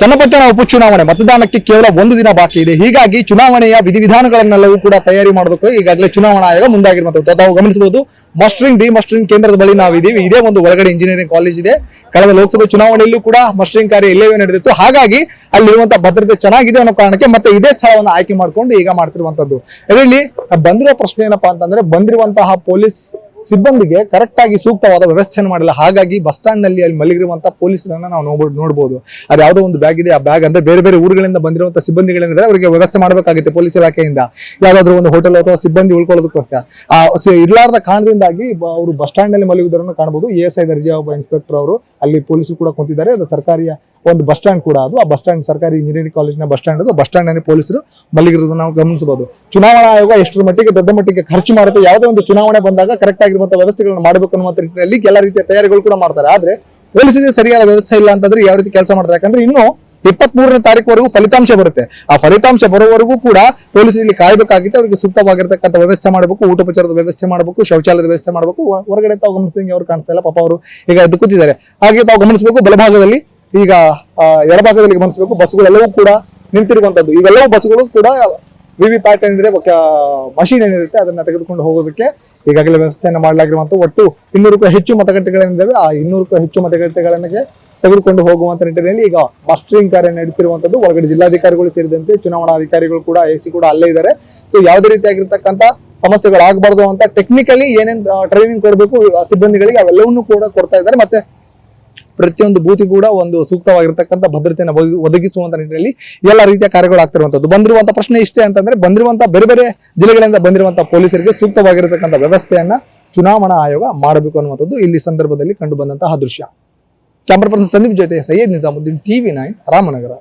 ಚನ್ನಪಟ್ಟಣ ಉಪಚುನಾವಣೆ ಮತದಾನಕ್ಕೆ ಕೇವಲ ಒಂದು ದಿನ ಬಾಕಿ ಇದೆ. ಹೀಗಾಗಿ ಚುನಾವಣೆಯ ವಿಧಿವಿಧಾನಗಳನ್ನೆಲ್ಲವೂ ಕೂಡ ತಯಾರಿ ಮಾಡೋದಕ್ಕೆ ಈಗಾಗಲೇ ಚುನಾವಣಾ ಆಯೋಗ ಮುಂದಾಗಿರುವಂಥದ್ದು. ತಾವು ಗಮನಿಸಬಹುದು ಮಸ್ಟರಿಂಗ್ ಡಿ ಮಸ್ಟರಿಂಗ್ ಕೇಂದ್ರದ ಬಳಿ ನಾವಿದ್ದೀವಿ. ಇದೇ ಒಂದು ಒಳಗಡೆ ಇಂಜಿನಿಯರಿಂಗ್ ಕಾಲೇಜ್ ಇದೆ. ಕಳೆದ ಲೋಕಸಭೆ ಚುನಾವಣೆಯಲ್ಲೂ ಕೂಡ ಮಸ್ಟರಿಂಗ್ ಕಾರ್ಯ ಇಲ್ಲವೇ ನಡೆದಿತ್ತು. ಹಾಗಾಗಿ ಅಲ್ಲಿರುವಂತಹ ಭದ್ರತೆ ಚೆನ್ನಾಗಿದೆ ಅನ್ನೋ ಕಾರಣಕ್ಕೆ ಮತ್ತೆ ಇದೇ ಸ್ಥಳವನ್ನು ಆಯ್ಕೆ ಮಾಡಿಕೊಂಡು ಈಗ ಮಾಡ್ತಿರುವಂತದ್ದು ಇದರಲ್ಲಿ ಬಂದಿರೋ ಪ್ರಶ್ನೆ ಏನಪ್ಪಾ ಅಂತಂದ್ರೆ ಬಂದಿರುವಂತಹ ಪೊಲೀಸ್ ಸಿಬ್ಬಂದಿಗೆ ಕರೆಕ್ಟ್ ಆಗಿ ಸೂಕ್ತವಾದ ವ್ಯವಸ್ಥೆಯನ್ನು ಮಾಡಿಲ್ಲ. ಹಾಗಾಗಿ ಬಸ್ ಸ್ಟ್ಯಾಂಡ್ನಲ್ಲಿ ಅಲ್ಲಿ ಮಲಗಿರುವಂತಹ ಪೊಲೀಸರನ್ನ ನಾವು ನೋಡ್ಬೋದು. ನೋಡಬಹುದು ಅದು ಯಾವುದೋ ಒಂದು ಬ್ಯಾಗ್ ಇದೆ. ಆ ಬ್ಯಾಗ್ ಅಂದ್ರೆ ಬೇರೆ ಬೇರೆ ಊರುಗಳಿಂದ ಬಂದಿರುವಂತಹ ಸಿಬ್ಬಂದಿಗಳೇನಿದ್ರೆ, ಅವರಿಗೆ ವ್ಯವಸ್ಥೆ ಮಾಡಬೇಕಾಗುತ್ತೆ ಪೊಲೀಸ್ ಇಲಾಖೆಯಿಂದ. ಯಾವ್ದಾದ್ರು ಒಂದು ಹೋಟೆಲ್ ಅಥವಾ ಸಿಬ್ಬಂದಿ ಉಳ್ಕೊಳ್ಳೋದಕ್ಕೋಸ್ಕರ ಆ ಇರಲಾರದ ಕಾರಣದಿಂದಾಗಿ ಅವರು ಬಸ್ ಸ್ಟ್ಯಾಂಡ್ನಲ್ಲಿ ಮಲಗುವುದನ್ನು ಕಾಣಬಹುದು ಎ ಎಸ್ ಐ ದರ್ಜೆ ಒಬ್ಬ ಇನ್ಸ್ಪೆಕ್ಟರ್ ಅವರು. ಅಲ್ಲಿ ಪೊಲೀಸರು ಕೂಡ ಕುಂತಿದ್ದಾರೆ. ಅದು ಸರ್ಕಾರಿಯ ಒಂದು ಬಸ್ ಸ್ಟ್ಯಾಂಡ್ ಕೂಡ ಅದು. ಆ ಬಸ್ ಸ್ಟ್ಯಾಂಡ್ ಸರ್ಕಾರಿ ಇಂಜಿನಿಯರಿಂಗ್ ಕಾಲೇಜಿನ ಬಸ್ ಸ್ಟ್ಯಾಂಡ್ ಅದು. ಬಸ್ ಸ್ಟ್ಯಾಂಡ್ನಲ್ಲಿ ಪೊಲೀಸರು ಮಲಗಿರೋದನ್ನ ನಾವು ಗಮನಿಸಬಹುದು. ಚುನಾವಣಾ ಆಯೋಗ ಎಷ್ಟರ ಮಟ್ಟಿಗೆ ದೊಡ್ಡ ಮಟ್ಟಿಗೆ ಖರ್ಚು ಮಾಡುತ್ತೆ, ಯಾವುದೇ ಒಂದು ಚುನಾವಣೆ ಬಂದಾಗ ಕರೆಕ್ಟ್ ಆಗಿರುವಂತಹ ವ್ಯವಸ್ಥೆಗಳನ್ನು ಮಾಡಬೇಕು ಅನ್ನುವಂಥ ನಿಟ್ಟಿನಲ್ಲಿ ಎಲ್ಲ ರೀತಿಯ ತಯಾರಿಗಳು ಕೂಡ ಮಾಡ್ತಾರೆ. ಆದ್ರೆ ಪೊಲೀಸರಿಗೆ ಸರಿಯಾದ ವ್ಯವಸ್ಥೆ ಇಲ್ಲ ಅಂತಂದ್ರೆ ಯಾವ ರೀತಿ ಕೆಲಸ ಮಾಡ್ತಾರೆ. ಯಾಕಂದ್ರೆ ಇನ್ನು ಇಪ್ಪತ್ತ್ ಮೂರನೇ ತಾರೀಕುವರೆಗೂ ಫಲಿತಾಂಶ ಬರುತ್ತೆ. ಆ ಫಲಿತಾಂಶ ಬರೋವರೆಗೂ ಕೂಡ ಪೊಲೀಸರು ಇಲ್ಲಿ ಕಾಯಬೇಕಾಗಿತ್ತು. ಅವರಿಗೆ ಸೂಕ್ತವಾಗಿರ್ತಕ್ಕಂಥ ವ್ಯವಸ್ಥೆ ಮಾಡಬೇಕು, ಊಟೋಪಚಾರದ ವ್ಯವಸ್ಥೆ ಮಾಡಬೇಕು, ಶೌಚಾಲಯದ ವ್ಯವಸ್ಥೆ ಮಾಡಬೇಕು. ಹೊರಗಡೆ ತಾವು ಗಮನಿಸಿದಂಗೆ ಅವ್ರು ಕಾಣಿಸ್ತಾ ಇಲ್ಲ. ಪಾಪ ಅವರು ಈಗ ಎದ್ದು ಕೂತಿದ್ದಾರೆ. ಹಾಗೆ ತಾವು ಗಮನಿಸಬೇಕು, ಬಲಭಾಗದಲ್ಲಿ ಈಗ ಎಡಭಾಗದಲ್ಲಿ ಗಮನಿಸಬೇಕು, ಬಸ್ಗಳೆಲ್ಲವೂ ಕೂಡ ನಿಂತಿರುವಂತದ್ದು ಇವೆಲ್ಲವೂ ಬಸ್ಗಳು ಕೂಡ ವಿ ವಿ ಪ್ಯಾಟ್ ಏನಿದೆ ಮಷೀನ್ ಏನಿರುತ್ತೆ, ಅದನ್ನ ತೆಗೆದುಕೊಂಡು ಹೋಗೋದಕ್ಕೆ ಈಗಾಗಲೇ ವ್ಯವಸ್ಥೆಯನ್ನು ಮಾಡಲಾಗಿರುವಂತ ಒಟ್ಟು ಇನ್ನೂರಕ್ಕೂ ಹೆಚ್ಚು ಮತಗಟ್ಟೆಗಳೇನಿದ್ದಾವೆ, ಆ ಇನ್ನೂರಕ್ಕೂ ಹೆಚ್ಚು ಮತಗಟ್ಟೆಗಳನ್ನ ತೆಗೆದುಕೊಂಡು ಹೋಗುವಂತ ನಿಟ್ಟಿನಲ್ಲಿ ಈಗ ಮಸ್ಟರಿಂಗ್ ಕಾರ್ಯ ನಡೀತಿರುವಂತದ್ದು ಒಳಗಡೆ ಜಿಲ್ಲಾಧಿಕಾರಿಗಳು ಸೇರಿದಂತೆ ಚುನಾವಣಾ ಅಧಿಕಾರಿಗಳು ಕೂಡ ಎ ಕೂಡ ಅಲ್ಲೇ ಇದ್ದಾರೆ. ಸೊ ಯಾವುದೇ ರೀತಿಯಾಗಿರ್ತಕ್ಕಂಥ ಸಮಸ್ಯೆಗಳಾಗಬಾರ್ದು ಅಂತ ಟೆಕ್ನಿಕಲಿ ಏನೇನು ಟ್ರೈನಿಂಗ್ ಕೊಡಬೇಕು ಸಿಬ್ಬಂದಿಗಳಿಗೆ ಅವೆಲ್ಲವನ್ನೂ ಕೂಡ ಕೊಡ್ತಾ ಇದ್ದಾರೆ. ಮತ್ತೆ ಪ್ರತಿಯೊಂದು ಬೂತಿ ಕೂಡ ಒಂದು ಸೂಕ್ತವಾಗಿರ್ತಕ್ಕಂಥ ಭದ್ರತೆಯನ್ನು ಒದಗಿ- ಒದಗಿಸುವಂತ ನಿಟ್ಟಿನಲ್ಲಿ ಎಲ್ಲ ರೀತಿಯ ಕಾರ್ಯಗಳು ಆಗ್ತಿರುವಂತದ್ದು ಬಂದಿರುವಂತ ಪ್ರಶ್ನೆ ಇಷ್ಟೇ ಅಂತಂದ್ರೆ ಬಂದಿರುವಂತ ಬೇರೆ ಬೇರೆ ಜಿಲ್ಲೆಗಳಿಂದ ಬಂದಿರುವಂತ ಪೊಲೀಸರಿಗೆ ಸೂಕ್ತವಾಗಿರತಕ್ಕಂಥ ವ್ಯವಸ್ಥೆಯನ್ನ ಚುನಾವಣಾ ಆಯೋಗ ಮಾಡಬೇಕು ಅನ್ನುವಂಥದ್ದು ಇಲ್ಲಿ ಸಂದರ್ಭದಲ್ಲಿ ಕಂಡು ಬಂದಂತಹ ದೃಶ್ಯ. ಕ್ಯಾಮ್ರಾ ಪರ್ಸನ್ ಸಂದೀಪ್ ಜೊತೆ ಸೈಯದ್ ನಿಜಾಮುದ್ದೀನ್, ಟಿವಿ ನೈನ್, ರಾಮನಗರ.